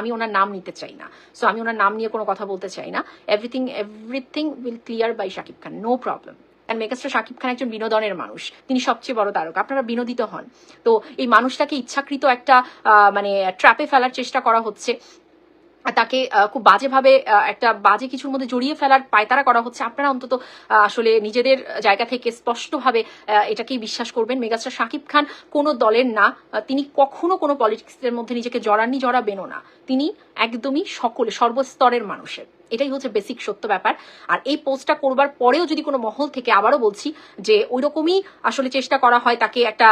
আমি ওনার নাম নিতে চাই না। সো আমি ওনার নাম নিয়ে কোনো কথা বলতে চাই না। Everything everything will clear by Shakib Khan no problem R megastar Shakib Khan একজন বিনোদনের মানুষ। তিনি সবচেয়ে বড় তারকা। আপনারা বিনোদিত হন। তো এই মানুষটাকে ইচ্ছাকৃত একটা মানে ট্র্যাপে ফেলার চেষ্টা করা হচ্ছে। তাকে খুব বাজেভাবে একটা বাজে কিছুর মধ্যে জড়িয়ে ফেলার পায়তারা করা হচ্ছে। আপনারা অন্তত আসলে নিজেদের জায়গা থেকে স্পষ্টভাবে এটাকেই বিশ্বাস করবেন। মেগাস্টার শাকিব খান কোনো দলের না। তিনি কখনো কোনো পলিটিক্সের মধ্যে নিজেকে জড়াননি, জড়াবেনও না। তিনি একদমই সকলে, সর্বস্তরের মানুষের। এটাই হচ্ছে বেসিক সত্য ব্যাপার। আর এই পোস্টটা করবার পরেও যদি কোনো মহল থেকে আবারও বলছি যে ওই রকমই আসলে চেষ্টা করা হয় তাকে একটা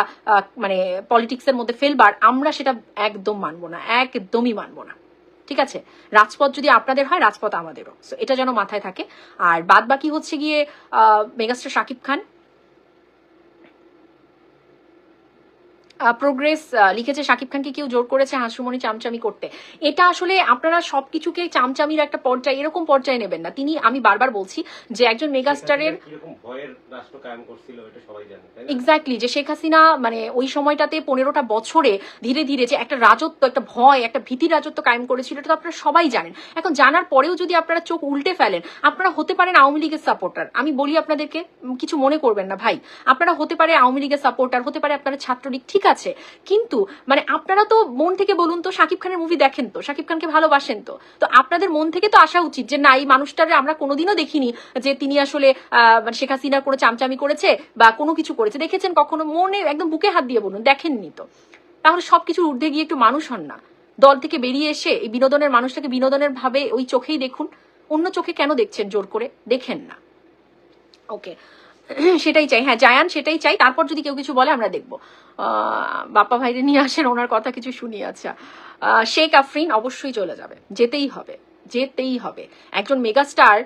মানে পলিটিক্সের মধ্যে ফেলবার, আমরা সেটা একদম মানবো না। একদমই মানবো না। ঠিক আছে? রাজপথ যদি আপনাদের হয়, রাজপথ আমাদেরও। সো এটা যেন মাথায় থাকে। আর বাদ বাকি হচ্ছে গিয়ে মেগাস্টার শাকিব খান। প্রোগ্রেস লিখেছে শাকিব খানকে কেউ জোর করেছে হাসুমনি চামচামি করতে। এটা আসলে আপনারা সবকিছুকে চামচামির একটা পর্যায়ে এরকম পর্যায়ে নেবেন না। তিনি আমি বারবার বলছি যে একজন মেগাস্টারের এক্স্যাক্টলি যে শেখ হাসিনা মানে ওই সময়টাতে পনেরোটা বছরে ধীরে ধীরে যে একটা রাজত্ব একটা ভয় একটা ভীতি রাজত্ব কায়েম করেছিল এটা তো আপনারা সবাই জানেন। এখন জানার পরেও যদি আপনারা চোখ উল্টে ফেলেন আপনারা হতে পারেন আওয়ামী লীগের সাপোর্টার আমি বলি আপনাদেরকে কিছু মনে করবেন না ভাই। আপনারা হতে পারে আওয়ামী লীগের সাপোর্টার হতে পারে আপনারা ছাত্রলীগ ঠিক আছে। কিন্তু মানে আপনারা তো মন থেকে বলুন তো, শাকিব খানের মুভি দেখেন তো, শাকিব খানকে ভালোবাসেন তো। তো আপনাদের মন থেকে তো আসা উচিত যে, না, এই মানুষটারে আমরা কোনোদিনও দেখিনি যে, তিনি আসলে মানে শেখ হাসিনার কোনো চামচামি করেছে বা কোনো কিছু করেছে। দেখেছেন কখনো? মনে, একদম বুকে হাত দিয়ে বলুন, দেখেননি তো। তাহলে সবকিছুর ঊর্ধ্বে গিয়ে একটু মানুষ হন না। দল থেকে বেরিয়ে এসে এই বিনোদনের, মানুষটাকে বিনোদনের ভাবে ওই চোখেই দেখুন। অন্য চোখে কেন দেখছেন? জোর করে দেখেন না। ওকে। সেটাই চাই। হ্যাঁ জায়ান সেটাই চাই। তারপর যদি কেউ কিছু বলে, আমরা দেখব। বাপ্পা ভাইরে নিয়ে আসেন, ওনার কথা কিছু শুনি আচ্ছা। শেখ আফরিন অবশ্যই চলে যাবে। যেতেই হবে। যেতেই হবে। একজন মেগাস্টার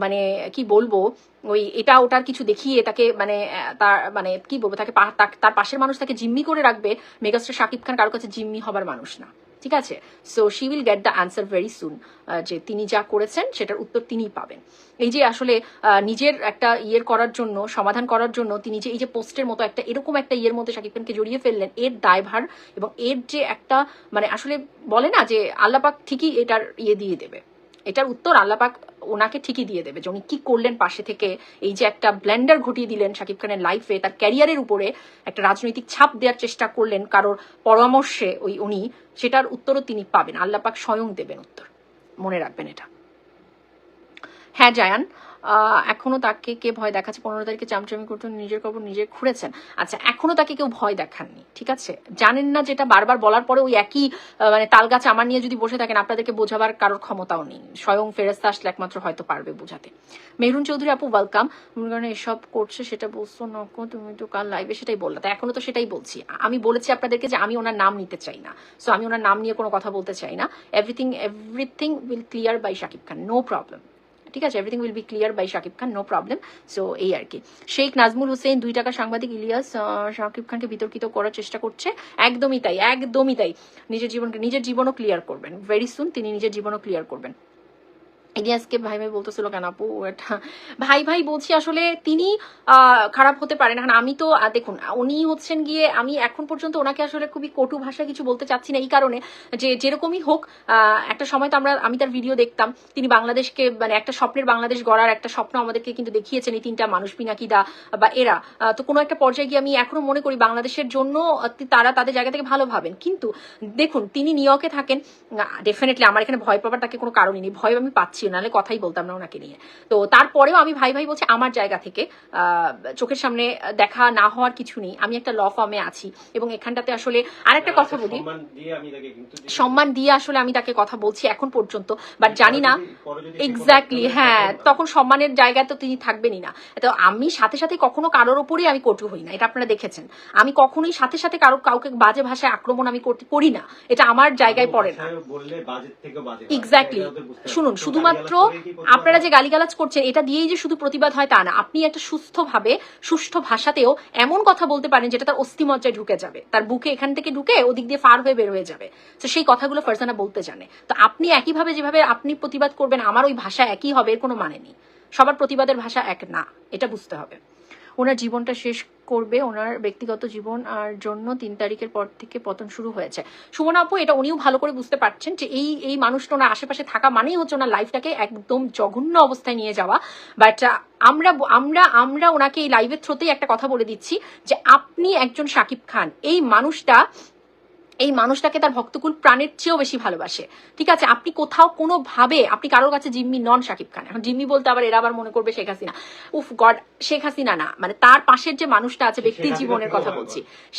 মানে কি বলব, ওই এটা ওটার কিছু দেখিয়ে তাকে মানে তার মানে কি বলব, তাক- তার পাশের মানুষ তাকে জিম্মি করে রাখবে। মেগাস্টার শাকিব খান কারোর কাছে জিম্মি হবার মানুষ না। ঠিক আছে? So she will get the answer very soon যে তিনি যা করেছেন, সেটার উত্তর তিনিই পাবেন। এই যে আসলে নিজের একটা ইয়ের করার জন্য, সমাধান করার জন্য তিনি যে এই যে পোস্টের মতো একটা, এরকম একটা ইয়ের মধ্যে শাকিব খানকে জড়িয়ে ফেললেন, এর দায়ভার এবং এর যে একটা মানে আসলে বলে না যে আল্লাপাক ঠিকই এটার ইয়ে দিয়ে দেবে। এটার উত্তর আল্লাপাক ওনাকে ঠিকই দিয়ে দেবে যে উনি কি করলেন পাশে থেকে। এই যে একটা ব্ল্যান্ডার ঘটিয়ে দিলেন শাকিব খানের লাইফে তার ক্যারিয়ারের উপরে একটা রাজনৈতিক ছাপ দেওয়ার চেষ্টা করলেন কারোর পরামর্শে ওই উনি, সেটার উত্তরও তিনি পাবেন। আল্লাপাক স্বয়ং দেবেন উত্তর। মনে রাখবেন এটা। হ্যাঁ জায়ান আহ, এখনও তাকে কে ভয় দেখাচ্ছে? পনেরো তারিখে চামচামি করতে নিজের কবর নিজে খুঁড়েছেন। আচ্ছা এখনও তাকে কেউ ভয় দেখাননি ঠিক আছে? জানেন না যেটা বারবার বলার পরে ওই একই মানে তাল গাছ আমার নিয়ে যদি বসে থাকেন আপনাদেরকে বোঝাবার কারোর ক্ষমতাও নেই। স্বয়ং ফেরেস্তা আসলে একমাত্র হয়তো পারবে বোঝাতে। মেহরুন চৌধুরী আপু ওয়েলকাম মনে এসব করছে সেটা বলছো নকো তুমি তো কাল লাইভে সেটাই বললে। তা এখনও তো সেটাই বলছি। আমি বলেছি আপনাদেরকে যে আমি ওনার নাম নিতে চাই না। সো আমি ওনার নাম নিয়ে কোনো কথা বলতে চাই না। Everything everything will clear by Shakib Khan no problem ঠিক আছে everything will be clear by Shakib Khan no problem so এই আর কি। শেখ নাজমুল হোসেন দুই টাকা সাংবাদিক ইলিয়াস শাকিব খানকে বিতর্কিত করার চেষ্টা করছে। একদমই তাই একদমই তাই। নিজের জীবনকে, নিজের জীবনও ক্লিয়ার করবেন। ভেরি সুন তিনি নিজের জীবনও ক্লিয়ার করবেন। ইলিয়াসকে ভাই ভাই বলতেছিল কেন আপু? ভাই ভাই বলছি আসলে তিনি খারাপ হতে পারেন এখন আমি তো দেখুন, উনি হচ্ছেন গিয়ে আমি এখন পর্যন্ত ওনাকে আসলে খুবই কটু ভাষা কিছু বলতে চাচ্ছি না এই কারণে। যে, যেরকমই হোক একটা সময় তো আমরা, আমি তার ভিডিও দেখতাম। তিনি বাংলাদেশকে মানে একটা স্বপ্নের বাংলাদেশ গড়ার একটা স্বপ্ন আমাদেরকে কিন্তু দেখিয়েছেন এই তিনটা মানুষ পিনাকিদা বা এরা। তো কোনো একটা পর্যায়ে গিয়ে আমি এখনও মনে করি বাংলাদেশের জন্য তারা তাদের জায়গা থেকে ভালো ভাবেন। কিন্তু, দেখুন, তিনি নিউ থাকেন ডেফিনেটলি আমার এখানে ভয় পাবার তাকে কোনো কারণই নেই। ভয় আমি পাচ্ছি না নাহলে কথাই বলতাম না ওনাকে নিয়ে। তো তারপরেও আমি ভাই ভাই বলছি আমার জায়গা থেকে চোখের সামনে দেখা না হওয়ার কিছু নেই আমি একটা ল ফর্মে আছি এবং এখানটাতে আসলে আরেকটা কথা বলি। সম্মান দিয়ে আসলে আমি তাকে কথা বলছি এখন পর্যন্ত বাট জানি না এক্স্যাক্টলি হ্যাঁ তখন- সম্মানের জায়গায় তো তিনি থাকবেনই না। তো আমি সাথে সাথে কখনো কারোর ওপরেই আমি কটু হই না এটা আপনারা দেখেছেন। আমি কখনোই সাথে সাথে কারও কাউকে বাজে ভাষায় আক্রমণ আমি করি না এটা আমার জায়গায় পড়ে না। এক্স্যাক্টলি। শুনুন তো শুধুমাত্র আপনারা যে গালিগালাজ করছেন এটা দিয়েই যে শুধু প্রতিবাদ হয় তা না। আপনি একটা সুস্থভাবে সুষ্ঠু ভাষাতেও এমন কথা বলতে পারেন যেটা তার অস্থিমজ্জায় ঢুকে যাবে। তার বুকে এখান থেকে ঢুকে ওদিক দিয়ে ফার হয়ে বের হয়ে যাবে। তো সেই কথাগুলো ফারজানা বলতে জানে। তো আপনি একইভাবে যেভাবে আপনি প্রতিবাদ করবেন আমার ওই ভাষা একই হবে এর কোনো মানে নেই। সবার প্রতিবাদের ভাষা এক না এটা বুঝতে হবে। ওনার জীবনটা শেষ করবে ওনার ব্যক্তিগত জীবন আর জন্য তিন তারিখের পর থেকে পতন শুরু হয়েছে। সুমন আপু, এটা উনিও ভালো করে বুঝতে পারছেন যে এই এই মানুষটা ওনার আশেপাশে থাকা মানেই হচ্ছে ওনার লাইফটাকে একদম জঘন্য অবস্থায় নিয়ে যাওয়া। বাট আমরা আমরা আমরা ওনাকে এই লাইভের থ্রোতেই একটা কথা বলে দিচ্ছি যে আপনি একজন সাকিব খান। এই মানুষটা এই মানুষটাকে তার ভক্তকুল প্রাণের চেয়েও বেশি ভালোবাসে। ঠিক আছে আপনি কোথাও কোনো ভাবে আপনি কারোর কাছে জিম্মি নন শাকিব খান। এখন জিম্মি বলতে আবার এরা আবার মনে করবে শেখ হাসিনা। উফ গড শেখ হাসিনা না। মানে তার পাশের যে মানুষটা আছে ব্যক্তি জীবনের কথা বলছি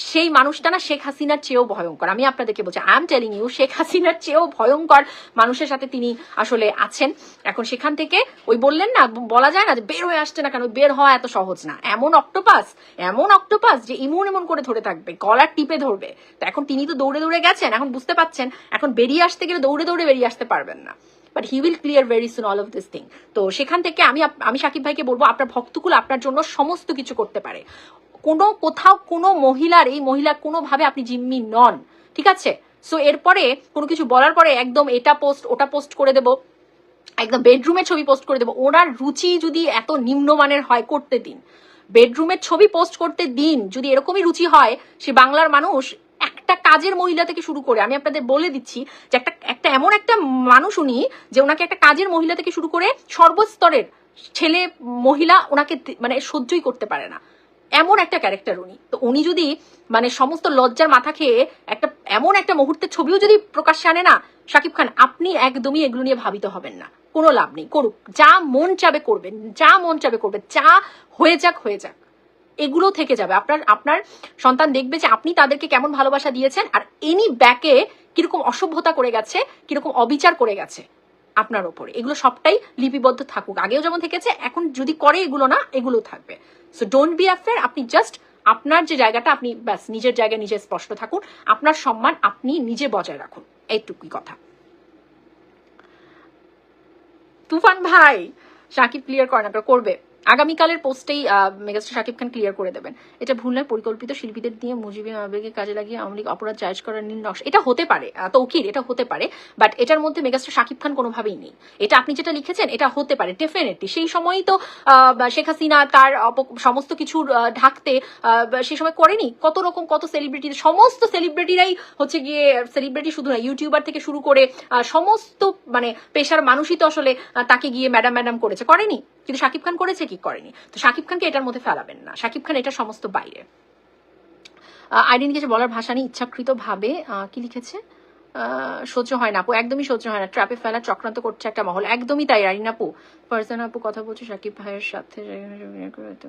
সেই মানুষটা না শেখ হাসিনার চেয়েও ভয়ঙ্কর। আমি আপনাদেরকে বলছি I am telling you Sheikh হাসিনার চেয়েও ভয়ঙ্কর মানুষের সাথে তিনি আসলে আছেন। এখন সেখান থেকে ওই বললেন না বলা যায় না যে বের হয়ে আসছে না কেন বের হওয়া এত সহজ না। এমন অক্টোপাস এমন অক্টোপাস যে ইমন এমন করে ধরে থাকবে গলার টিপে ধরবে। তো এখন তিনি তো দৌড়ে দৌড়ে গেছেন, এখন বুঝতে পাচ্ছেন, এখন বেরিয়ে আসতে গেলে দৌড়ে দৌড়ে বেরিয়ে আসতে পারবেন না। But he will clear very soon all of this thing তো সেখান থেকে আমি আমি সাকিব ভাইকে বলব, আপনার ভক্তকুল আপনার জন্য সমস্ত কিছু করতে পারে। কোনো কোথাও কোনো মহিলার, এই মহিলা কোনোভাবে আপনি জিম্মি নন, ঠিক আছে? সো এরপরে কোনো কিছু বলার পরে একদম এটা পোস্ট ওটা পোস্ট করে দেবো। একদম বেডরুমের ছবি পোস্ট করে দেবো। ওনার রুচি যদি এত নিম্নমানের হয় করতে দিন। বেডরুমের ছবি পোস্ট করতে দিন। যদি এরকমই রুচি হয়, সে বাংলার মানুষ একটা কাজের মহিলা থেকে শুরু করে, আমি আপনাদের বলে দিচ্ছি যে একটা একটা এমন একটা মানুষ উনি যে ওনাকে একটা কাজের মহিলা থেকে শুরু করে সর্বস্তরের ছেলে মহিলা ওনাকে মানে সহ্যই করতে পারে না। এমন একটা ক্যারেক্টার উনি। তো উনি যদি মানে সমস্ত লজ্জার মাথা খেয়ে একটা, এমন একটা মুহূর্তের ছবিও যদি প্রকাশ্যে আনে না, শাকিব খান, আপনি একদমই এগুলো নিয়ে ভাবিত হবেন না। কোনো লাভ নেই। করুক। যা মন চাবে করবেন। যা মন চাবে করবেন। যা হয়ে যাক হয়ে যাক। এগুলো থেকে যাবে। আপনার আপনার সন্তান দেখবে যে আপনি তাদেরকে কেমন ভালোবাসা দিয়েছেন আর এনি ব্যাকে কীরকম অসভ্যতা করে গেছে, কীরকম অবিচার করে গেছে আপনার ওপরে। এগুলো সবটাই লিপিবদ্ধ থাকুক। আগেও যেমন থেকেছে, এখন যদি করে এগুলো না, এগুলো থাকবে। সো ডোন্ট বি অ্যাফেয়ার আপনি জাস্ট আপনার যে জায়গাটা, আপনি ব্যাস নিজের জায়গায় নিজে স্পষ্ট থাকুন। আপনার সম্মান আপনি নিজে বজায় রাখুন। এইটুকুই কথা। তুফান ভাই, সাকিব ক্লিয়ার করে না করবে। আগামীকালের পোস্টেই মেগাস্টার শাকিব খান ক্লিয়ার করে দেবেন। এটা ভুল নয়, পরিকল্পিত শিল্পীদের দিয়ে মুজিবি আবেগে কাজে লাগিয়ে আওয়ামী লীগ অপরাধ জায়জ করার নীল নকশা। এটা হতে পারে তৌকির, এটা হতে পারে বাট এটার মধ্যে মেগাস্টার শাকিব খান কোনোভাবেই নেই। এটা আপনি যেটা লিখেছেন, এটা হতে পারে ডেফিনেটলি সেই সময়ই তো শেখ হাসিনা তার সমস্ত কিছু ঢাকতে সেই সময় করেনি। কত রকম, কত সেলিব্রিটি সমস্ত সেলিব্রিটিরাই হচ্ছে গিয়ে সেলিব্রিটি শুধু না ইউটিউবার থেকে শুরু করে সমস্ত মানে পেশার মানুষই তো আসলে তাকে গিয়ে ম্যাডাম ম্যাডাম করেছে। করেনি? কিন্তু শাকিব খান করেছে কি করেনি? তো শাকিব খানকে এটার মধ্যে ফেলাবেন না। শাকিব খান এটা সমস্ত বাইরে। আইডিন কিছু বলার ভাষা নিয়ে ইচ্ছাকৃত ভাবে কি লিখেছে? সহ্য হয় না আপু, একদমই সহ্য হয় না। ট্র্যাপে ফেলা, চক্রান্ত করছে একটা মহল। একদমই তাই, আইরিন আপু। ফারজান আপু, কথা বলছে সাকিব ভাইয়ের সাথে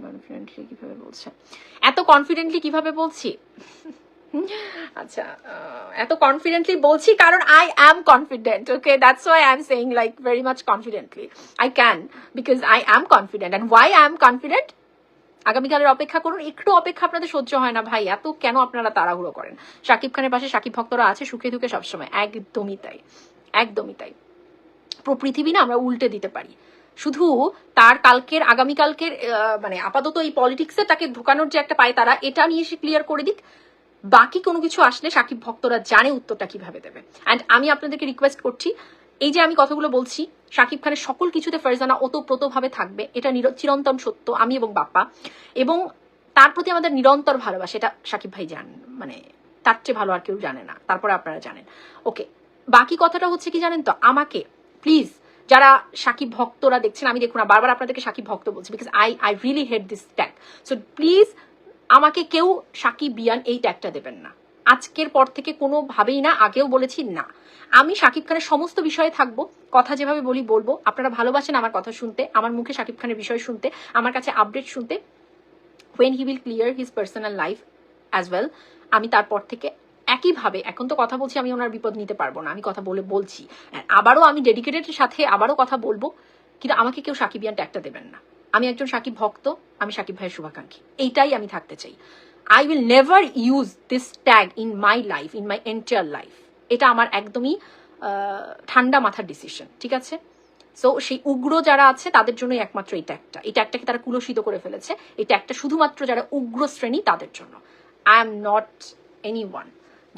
কনফিডেন্টলি কীভাবে বলছে? এত কনফিডেন্টলি কীভাবে বলছি? আচ্ছা এত কনফিডেন্টলি বলছি কারণ I am confident okay that's why I am saying like very much confidently I can because I am confident and why I am confident আগামীকালের অপেক্ষা করুন। একটু অপেক্ষা আপনাদের সহ্য হয় না, ভাই। এত কেন আপনারা তাড়াহুড়ো করেন? শাকিব খানের পাশে শাকিব ভক্তরা আছে, সুখে দুঃখে সবসময়। একদমই তাই। একদমই তাই। পুরো পৃথিবী না আমরা উল্টে দিতে পারি। শুধু তার কালকের, আগামীকালকের মানে আপাতত এই পলিটিক্সে তাকে ঢুকানোর যে একটা পায় তারা, এটা নিয়ে সে ক্লিয়ার করে দিক। বাকি কোনো কিছু আসলে সাকিব ভক্তরা জানে উত্তরটা কীভাবে দেবে। অ্যান্ড আমি আপনাদেরকে রিকোয়েস্ট করছি, এই যে আমি কথাগুলো বলছি শাকিব খানের সকল কিছুতে ফারজানা ওতপ্রোতভাবে থাকবে, এটা চিরন্তন সত্য, আমি এবং বাপ্পা। এবং তার প্রতি আমাদের নিরন্তর ভালোবাসা, এটা সাকিব ভাই জান মানে তার চেয়ে ভালো আর কেউ জানে না, তারপরে আপনারা জানেন। ওকে বাকি কথাটা হচ্ছে কি জানেন তো, আমাকে প্লিজ যারা সাকিব ভক্তরা দেখছেন, আমি দেখুন বারবার আপনাদেরকে সাকিব ভক্ত বলছি because I I really had this tag so please আমাকে কেউ সাকিব বিয়ান এই ট্যাগটা দেবেন না। আজকের পর থেকে কোনোভাবেই না, আগেও বলেছি না। আমি সাকিব খানের সমস্ত বিষয়ে থাকব, কথা যেভাবে বলি বলব। আপনারা ভালোবাসেন আমার কথা শুনতে, আমার মুখে সাকিব খানের বিষয় শুনতে, আমার কাছে আপডেট শুনতে। When he will clear his personal life as well আমি তারপর থেকে একইভাবে, এখন তো কথা বলছি, আমি ওনার বিপদ নিতে পারব না, আমি কথা বলে বলছি। আবারও আমি ডেডিকেটেডের সাথে আবারও কথা বলব, কিন্তু আমাকে কেউ সাকিবিয়ান ট্যাগটা দেবেন না। আমি একজন সাকিব ভক্ত, আমি সাকিব ভাইয়ের শুভাকাঙ্ক্ষী। এইটাই আমি থাকতে চাই। I will never use this tag in my life in my entire life এটা আমার একদমই ঠান্ডা মাথার ডিসিশন ঠিক আছে? সো সেই উগ্র যারা আছে, তাদের জন্যই একমাত্র এই ট্যাগটা এই ট্যাগটাকে তারা কুলসিত করে ফেলেছে। এই ট্যাগটা শুধুমাত্র যারা উগ্র শ্রেণি, তাদের জন্য। I am not anyone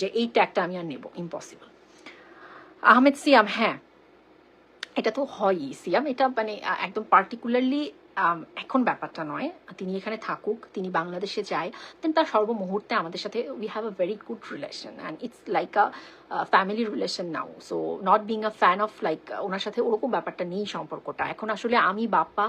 যে এই ট্যাগটা আমি আর নেব। ইম্পসিবল আহমেদ সিয়াম হ্যাঁ। এটা তো হয়ই। সিয়াম, এটা মানে একদম পার্টিকুলারলি এখন ব্যাপারটা নয়। তিনি এখানে থাকুক, তিনি বাংলাদেশে যায় দেন তার সর্বমুহূর্তে আমাদের সাথে we have a very good relation and it's like a family relation now so not being a fan of like ওনার সাথে ওরকম ব্যাপারটা নেই সম্পর্কটা। এখন আসলে আমি, বাপ্পা,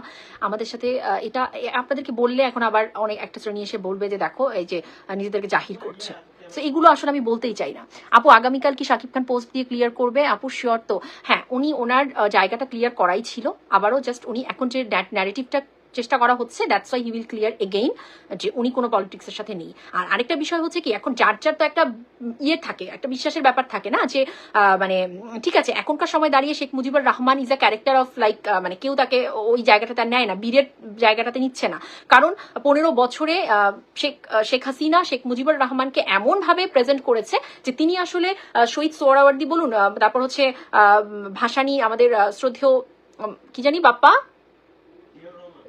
আমাদের সাথে এটা আপনাদেরকে বললে এখন আবার অনেক একটা শ্রেণি এসে বলবে যে, দেখো, এই যে নিজেদেরকে জাহির করছে। তো এগুলো আসলে আমি বলতেই চাই না। আপু, আগামীকাল কি শাকিব খান পোস্ট দিয়ে ক্লিয়ার করবে? আপু শিওর তো। হ্যাঁ উনি ওনার জায়গাটা ক্লিয়ার করাই ছিল। আবারও জাস্ট উনি এখন যে ন্যারেটিভটা চেষ্টা করা হচ্ছে that's why he will clear again যে উনি কোনো পলিটিক্সের সাথে নেই। আর আরেকটা বিষয় হচ্ছে কি, এখন যার যার তো একটা ইয়ে থাকে, একটা বিশ্বাসের ব্যাপার থাকে না যে মানে ঠিক আছে, এখনকার সময় দাঁড়িয়ে Sheikh Mujibur Rahman is a character of like মানে কেউ তাকে ওই জায়গাটাতে আর নেয় না, বীরের জায়গাটাতে নিচ্ছে না। কারণ পনেরো বছরে শেখ শেখ হাসিনা, শেখ মুজিবুর রহমানকে এমন ভাবে প্রেজেন্ট করেছে যে তিনি আসলে শহীদ সোহরাওয়ার্দী বলুন তারপর হচ্ছে ভাসানি আমাদের শ্রদ্ধেয় কি জানি বাপ্পা?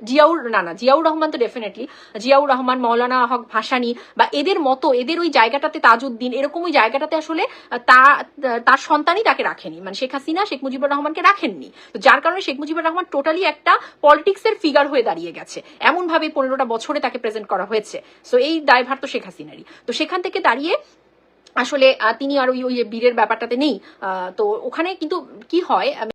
জিয়াউর, না না, জিয়াউর রহমান তো ডেফিনেটলি জিয়াউর রহমান, মৌলানা হক ভাসানী বা এদের মতো, এদের ওই জায়গাটাতে তাজউদ্দিন, এরকম ওই জায়গাটাতে আসলে তা, তার সন্তানই তাকে রাখেনি। মানে শেখ হাসিনা, শেখ মুজিবুর রহমানকে রাখেননি। তো যার কারণে শেখ মুজিবুর রহমান টোটালি একটা পলিটিক্সের ফিগার হয়ে দাঁড়িয়ে গেছে। এমন ভাবে পনেরোটা বছরে তাকে প্রেজেন্ট করা হয়েছে। সো এই দায়ভার তো শেখ হাসিনারই। তো সেখান থেকে দাঁড়িয়ে আসলে তিনি আর ওই ওই বীরের ব্যাপারটাতে নেই। তো ওখানে কিন্তু কি হয়